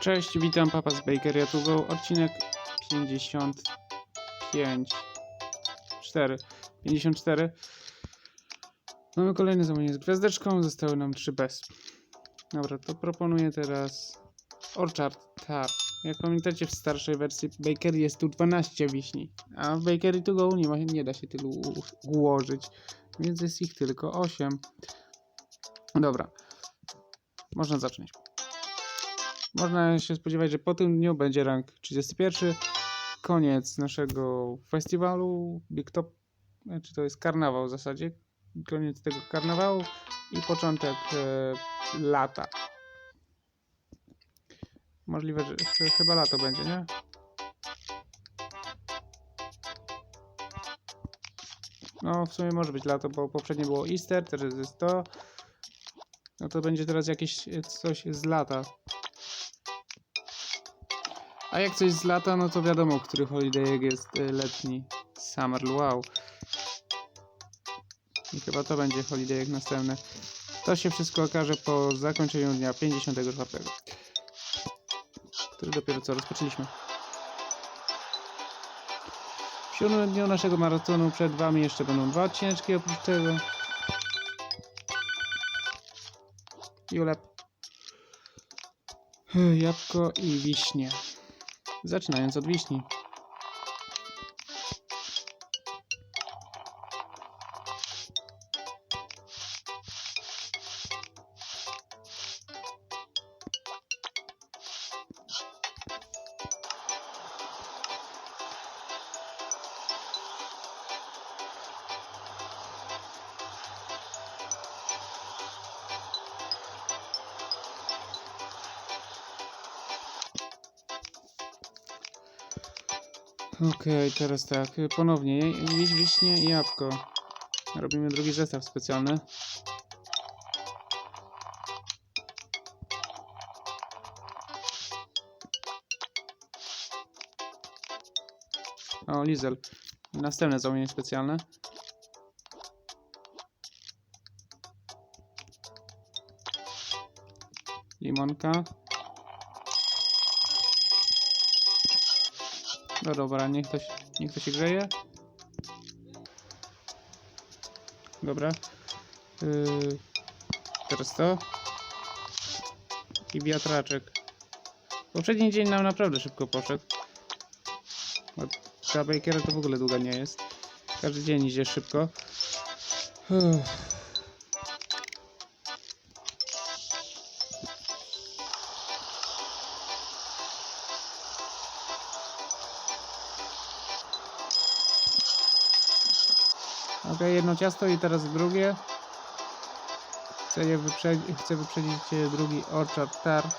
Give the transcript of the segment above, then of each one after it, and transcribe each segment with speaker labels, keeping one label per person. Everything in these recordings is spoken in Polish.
Speaker 1: Cześć, witam Papa z Bakeria to go, odcinek 55 4 54 Mamy kolejne zamówienie z gwiazdeczką, zostały nam 3 bez. Dobra, to proponuję teraz Orchard Tart. Jak pamiętacie w starszej wersji Bakery jest tu 12 wiśni A w Bakery to go nie, ma, nie da się tylu ułożyć Więc jest ich tylko 8 Dobra Można zacząć można się spodziewać, że po tym dniu będzie rank 31. Koniec naszego festiwalu. Big Top, czy to jest karnawał w zasadzie. Koniec tego karnawału i początek e, lata. Możliwe, że ch- chyba lato będzie, nie? No, w sumie może być lato, bo poprzednio było Easter, teraz jest to. No to będzie teraz jakieś e, coś z lata. A jak coś z lata, no to wiadomo, który holiday jest y, letni. Summer Wow. I chyba to będzie holiday następny. To się wszystko okaże po zakończeniu dnia 54. Który dopiero co rozpoczęliśmy. W siódmym dniu naszego maratonu przed wami jeszcze będą dwa odcineczki oprócz tego. Julep. Jabłko i wiśnie. Zaczynając od wiśni. Okej, teraz tak, ponownie, wiś, wiśnie i jabłko. Robimy drugi zestaw specjalny. O, Lizel. Następne zamówienie specjalne. Limonka. No dobra, niech to, się- niech to się grzeje. Dobra. Yy, teraz to. I wiatraczek. Poprzedni dzień nam naprawdę szybko poszedł. Ta Bakera to w ogóle długa nie jest. Każdy dzień idzie szybko. Uff. Ok, jedno ciasto i teraz drugie. Chcę, je wyprze- chcę wyprzedzić e, drugi Orchard Tart,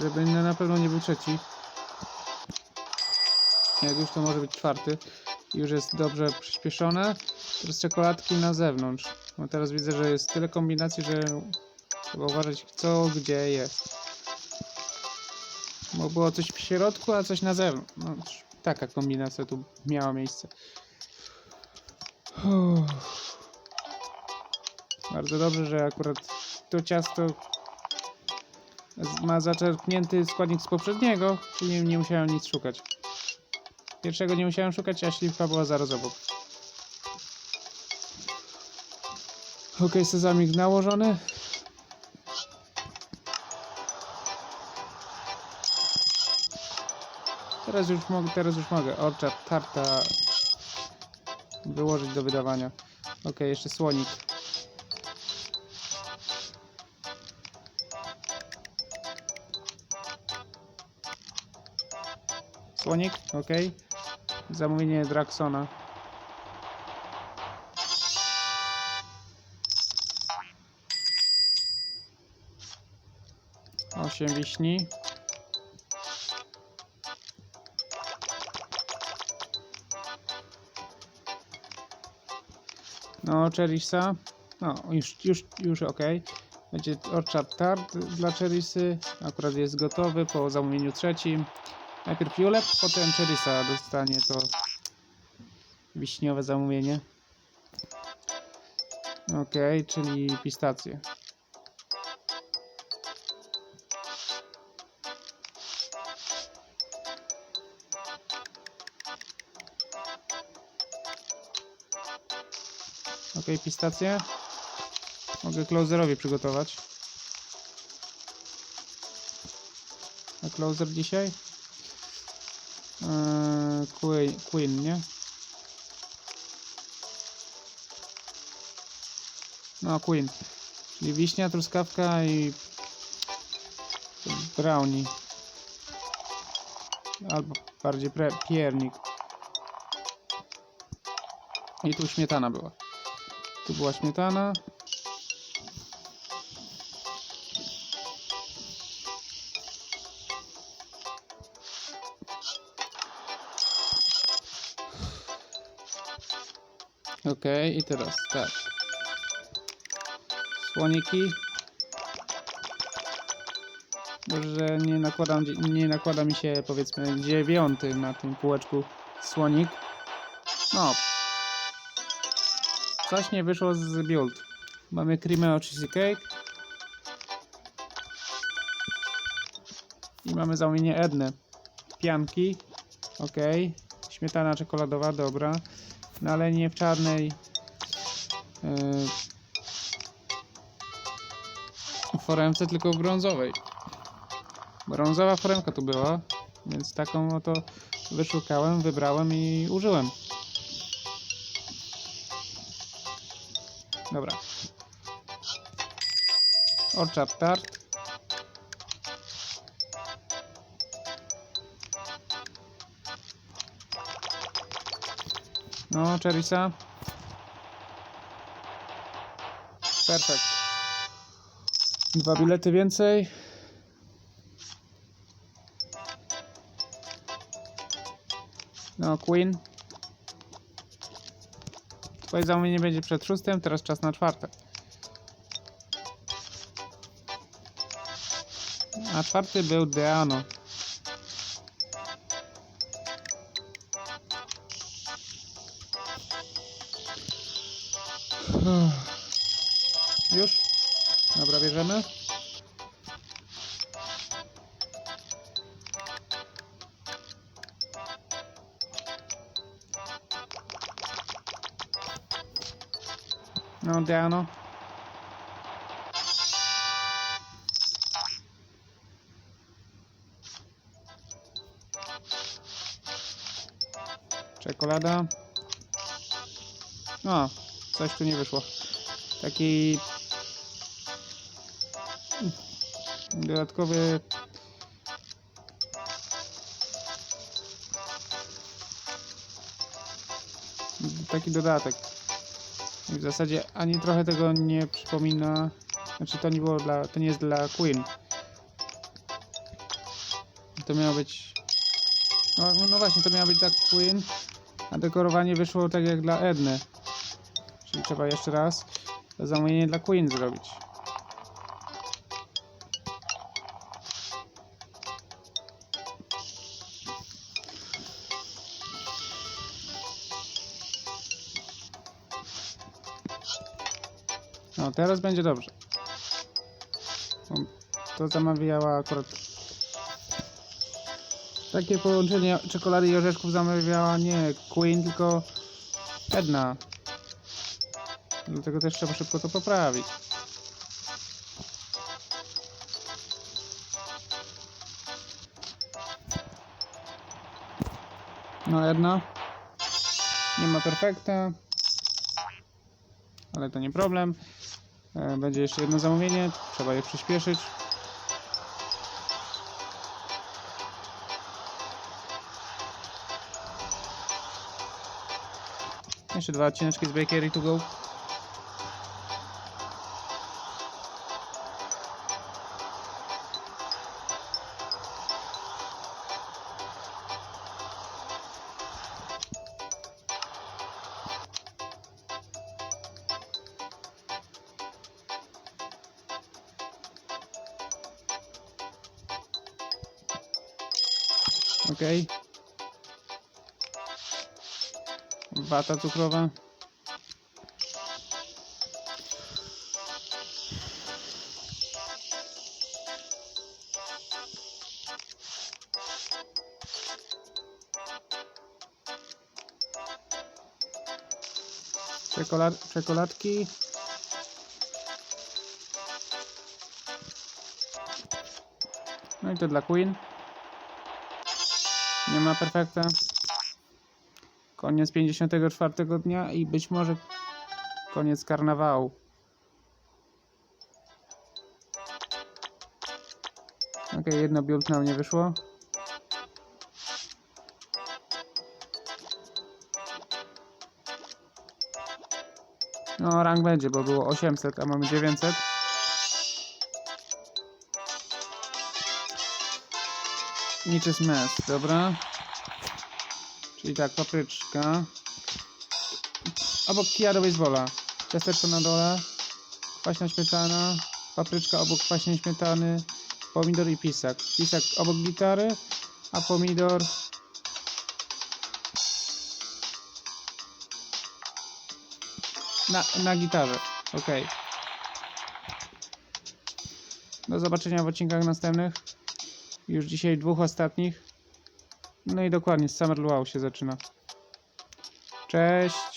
Speaker 1: żeby na pewno nie był trzeci. Jak już to może być czwarty. Już jest dobrze przyspieszone. Teraz czekoladki na zewnątrz. Bo teraz widzę, że jest tyle kombinacji, że trzeba uważać co gdzie jest. Bo było coś w środku, a coś na zewnątrz. No, taka kombinacja tu miała miejsce. Bardzo dobrze, że akurat to ciasto ma zaczerpnięty składnik z poprzedniego, czyli nie, nie musiałem nic szukać. Pierwszego nie musiałem szukać, a śliwka była zaraz obok. Ok, sezamik nałożony. Teraz już mogę, teraz już mogę. Orchard tarta wyłożyć do wydawania. Ok, jeszcze słonik. Słonik, ok. Zamówienie Draxona. Osiem wiśni. No, Cherisa. No, już, już, już ok. Będzie Orchard Tart dla Cherisy. Akurat jest gotowy po zamówieniu trzecim. Najpierw Julep, potem Cherisa dostanie to wiśniowe zamówienie. Ok, czyli pistacje. Ok, pistacje. Mogę closerowi przygotować. A closer dzisiaj? Eee, Queen, nie? No, Queen. Czyli wiśnia, truskawka i brownie. Albo bardziej pre, piernik. I tu śmietana była. Tu była śmietana. Okej, i teraz tak. Słoniki. Może nie nakładam, nie nakłada mi się powiedzmy dziewiąty na tym kółeczku słonik. No. Coś nie wyszło z build. Mamy creamy cheesecake. I mamy zamówienie Edny. Pianki. Ok. Śmietana czekoladowa, dobra. No ale nie w czarnej. Yy, foremce, tylko w brązowej. Brązowa foremka tu była, więc taką oto wyszukałem, wybrałem i użyłem. Dobra. Orchard Tart. No, Cherisa. Perfekt. Dwa bilety więcej. No, Queen. Twoje zamówienie będzie przed szóstym, teraz czas na czwarte. A czwarty był Deano. No, Deano. Czekolada. O, coś tu nie wyszło. Taki dodatkowy taki dodatek. W zasadzie ani trochę tego nie przypomina. Znaczy to nie było dla. To nie jest dla Queen. To miało być. No, no właśnie, to miało być dla Queen. A dekorowanie wyszło tak jak dla Edny. Czyli trzeba jeszcze raz zamówienie dla Queen zrobić. No, teraz będzie dobrze. To zamawiała akurat. Takie połączenie czekolady i orzeszków zamawiała nie Queen, tylko Edna. Dlatego też trzeba szybko to poprawić. No Edna. Nie ma perfekta. Ale to nie problem. E, Będzie jeszcze jedno zamówienie. Trzeba je przyspieszyć. Jeszcze dwa odcineczki z Bakery to go. Ok. Wata cukrowa. Czekolad czekoladki. No i to dla Queen. Nie ma perfekta. Koniec 54 dnia i być może koniec karnawału. Okej, jedno build nam nie wyszło. No, rank będzie, bo było 800, a mamy 900. Niczy smes, dobra. Czyli tak, papryczka. Obok kija do baseballa. Ciasteczko na dole. Kwaśna śmietana. Papryczka obok kwaśnej śmietany. Pomidor i pisak. Pisak obok gitary, a pomidor na, na gitarze. Ok. Do zobaczenia w odcinkach następnych. Już dzisiaj dwóch ostatnich. No i dokładnie, Summer Luau się zaczyna. Cześć.